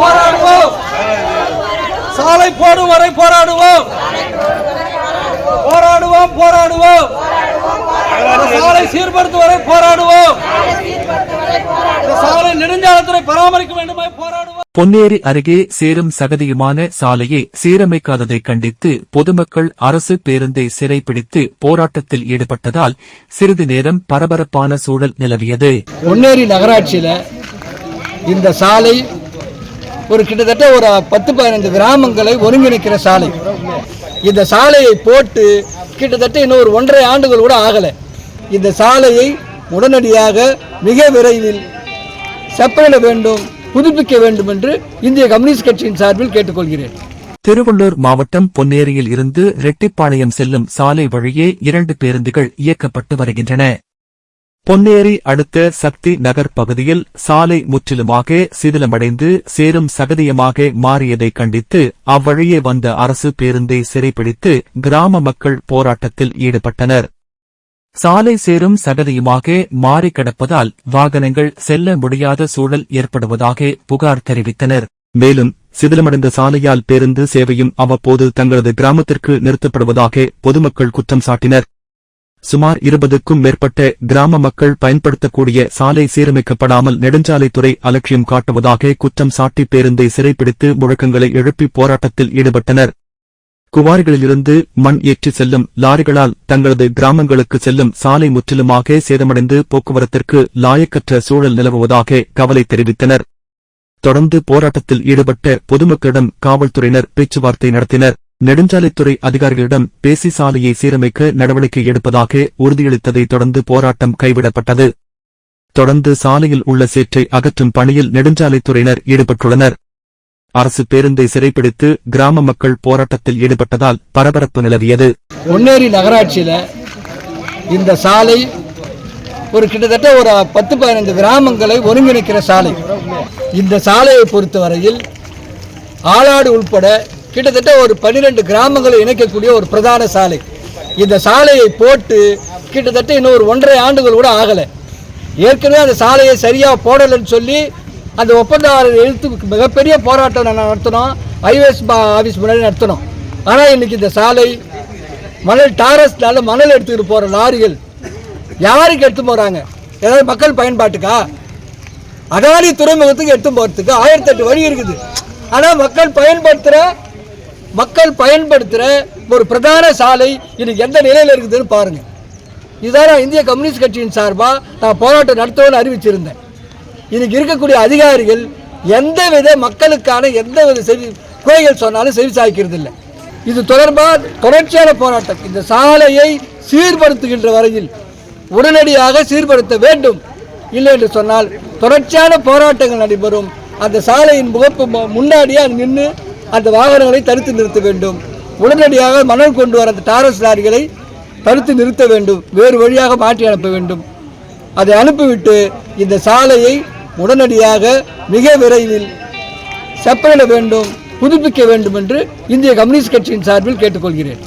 போராடுவோம். சாலை போடும் வரை போராடுவோம். போராடுவோம் போராடுவோம். சாலை சீர்படுத்தும் வரை போராடுவோம். சாலை நெடுஞ்சாலைத்துறை பராமரிக்க வேண்டுமே போராடுவோம். பொன்னேரி அருகே சேரும் சகதியுமான சாலையை சீரமைக்காததை கண்டித்து பொதுமக்கள் அரசு பேருந்தை சிறைப்பிடித்து போராட்டத்தில் ஈடுபட்டதால் சிறிது நேரம் பரபரப்பான சூழல் நிலவியது. பொன்னேரி நகராட்சியில் இந்த சாலை ஒரு கிட்டத்தட்ட ஒரு பத்து பதினைந்து கிராமங்களை ஒருங்கிணைக்கிற சாலை. இந்த சாலையை போட்டு கிட்டத்தட்ட இன்னும் ஒரு ஒன்றரை ஆண்டுகள் கூட ஆகலை. இந்த சாலையை உடனடியாக மிக விரைவில் செப்பனிட வேண்டும் புதுப்பிக்க வேண்டும் என்று இந்திய கம்யூனிஸ்ட் கட்சியின் சார்பில் கேட்டுக்கொள்கிறேன். திருவள்ளூர் மாவட்டம் பொன்னேரியில் இருந்து ரெட்டிப்பாளையம் செல்லும் சாலை வழியே இரண்டு பேருந்துகள் இயக்கப்பட்டு வருகின்றன. பொன்னேரி அடுத்த சக்தி நகர் பகுதியில் சாலை முற்றிலுமாக சிதிலமடைந்து சேரும் சகதியமாக மாறியதை கண்டித்து அவ்வழியே வந்த அரசு பேருந்தை சிறைப்பிடித்து கிராம மக்கள் போராட்டத்தில் ஈடுபட்டனர். சாலை சேரும் சகதியுமாக மாறி கிடப்பதால் வாகனங்கள் செல்ல முடியாத சூழல் ஏற்படுவதாக புகார் தெரிவித்தனர். மேலும் சிதிலமடைந்த சாலையால் பேருந்து சேவையும் அவ்வப்போது தங்களது கிராமத்திற்கு நிறுத்தப்படுவதாக பொதுமக்கள் குற்றம் சாட்டினர். சுமார் இருபதுக்கும் மேற்பட்ட கிராம மக்கள் பயன்படுத்தக்கூடிய சாலை சீரமைக்கப்படாமல் நெடுஞ்சாலைத்துறை அலட்சியம் காட்டுவதாக குற்றம் சாட்டி பேருந்தை சிறைப்பிடித்து முழக்கங்களை எழுப்பி போராட்டத்தில் ஈடுபட்டனர். குவாரிகளிலிருந்து மண் ஏற்றி செல்லும் லாரிகளால் தங்களது கிராமங்களுக்கு செல்லும் சாலை முற்றிலுமாக சேதமடைந்து போக்குவரத்திற்கு லாயக்கற்ற சூழல் நிலவுவதாக கவலை தெரிவித்தனர். தொடர்ந்து போராட்டத்தில் ஈடுபட்ட பொதுமக்களிடம் காவல்துறையினர் பேச்சுவார்த்தை நடத்தினர். நெடுஞ்சாலைத்துறை அதிகாரிகளிடம் பேசி சாலையை சீரமைக்க நடவடிக்கை எடுப்பதாக உறுதியளித்ததைத் தொடர்ந்து போராட்டம் கைவிடப்பட்டது. தொடர்ந்து சாலையில் உள்ள சேற்றை அகற்றும் பணியில் நெடுஞ்சாலைத்துறையினர் ஈடுபட்டுள்ளனர். அரசு பேருந்தை சிறைப்பிடித்து கிராம மக்கள் போராட்டத்தில் ஈடுபட்டதால் பரபரப்பு நிலவியது. பொன்னேரி நகராட்சியில் இந்த சாலை ஒரு கிட்டத்தட்ட ஒரு பத்து பதினைந்து கிராமங்களை ஒருங்கிணைக்கிற சாலை. இந்த சாலையை பொறுத்தவரையில் ஆளாடு உள்பட கிட்டத்தட்ட ஒரு பன்னிரெண்டு கிராமங்களை இணைக்கக்கூடிய ஒரு பிரதான சாலை. இந்த சாலையை போட்டு கிட்டத்தட்ட இன்னும் ஒரு ஒன்றரை ஆண்டுகள் கூட ஆகலை. ஏற்கனவே அந்த சாலையை சரியாக போடலைன்னு சொல்லி அந்த ஒப்பந்ததாரர் எழுத்து மிகப்பெரிய போராட்டம் நான் நடத்தினோம். ஐவேஸ் ஆஃபீஸ் முன்னாடி நடத்தினோம். ஆனால் இன்னைக்கு இந்த சாலை மணல் டாரஸ்னால மணல் எடுத்துக்கிட்டு போகிற லாரிகள் யாருக்கு எடுத்து போகிறாங்க ஏதாவது மக்கள் பயன்பாட்டுக்கா? அதானி துறைமுகத்துக்கு எடுத்து போகிறதுக்கு ஆயிரத்தெட்டு வழி இருக்குது. ஆனால் மக்கள் பயன்படுத்துகிற மக்கள் பயன்படுத்துகிற ஒரு பிரதான சாலை இன்னைக்கு எந்த நிலையில் இருக்குதுன்னு பாருங்கள் இதுதான் நான் இந்திய கம்யூனிஸ்ட் கட்சியின் சார்பாக நான் போராட்டம் நடத்துவேன்னு அறிவிச்சிருந்தேன். இன்னைக்கு இருக்கக்கூடிய அதிகாரிகள் எந்த வித மக்களுக்கான எந்த வித செவி குறைகள் சொன்னாலும் செவி சாய்க்கிறது இல்லை. இது தொடர்பாக தொடர்ச்சியான போராட்டம். இந்த சாலையை சீர்படுத்துகின்ற வரையில் உடனடியாக சீர்படுத்த வேண்டும். இல்லை என்று சொன்னால் தொடர்ச்சியான போராட்டங்கள் நடைபெறும். அந்த சாலையின் முகப்பு மு- முன்னாடியே நின்று அந்த வாகனங்களை தடுத்து நிறுத்த வேண்டும். உடனடியாக மணல் கொண்டு வர அந்த டாரஸ் லாரிகளை தடுத்து நிறுத்த வேண்டும். வேறு வழியாக மாற்றி அனுப்ப வேண்டும். அதை அனுப்பிவிட்டு இந்த சாலையை உடனடியாக மிக விரைவில் செப்பனிட வேண்டும் புதுப்பிக்க வேண்டும் என்று இந்திய கம்யூனிஸ்ட் கட்சியின் சார்பில் கேட்டுக்கொள்கிறேன்.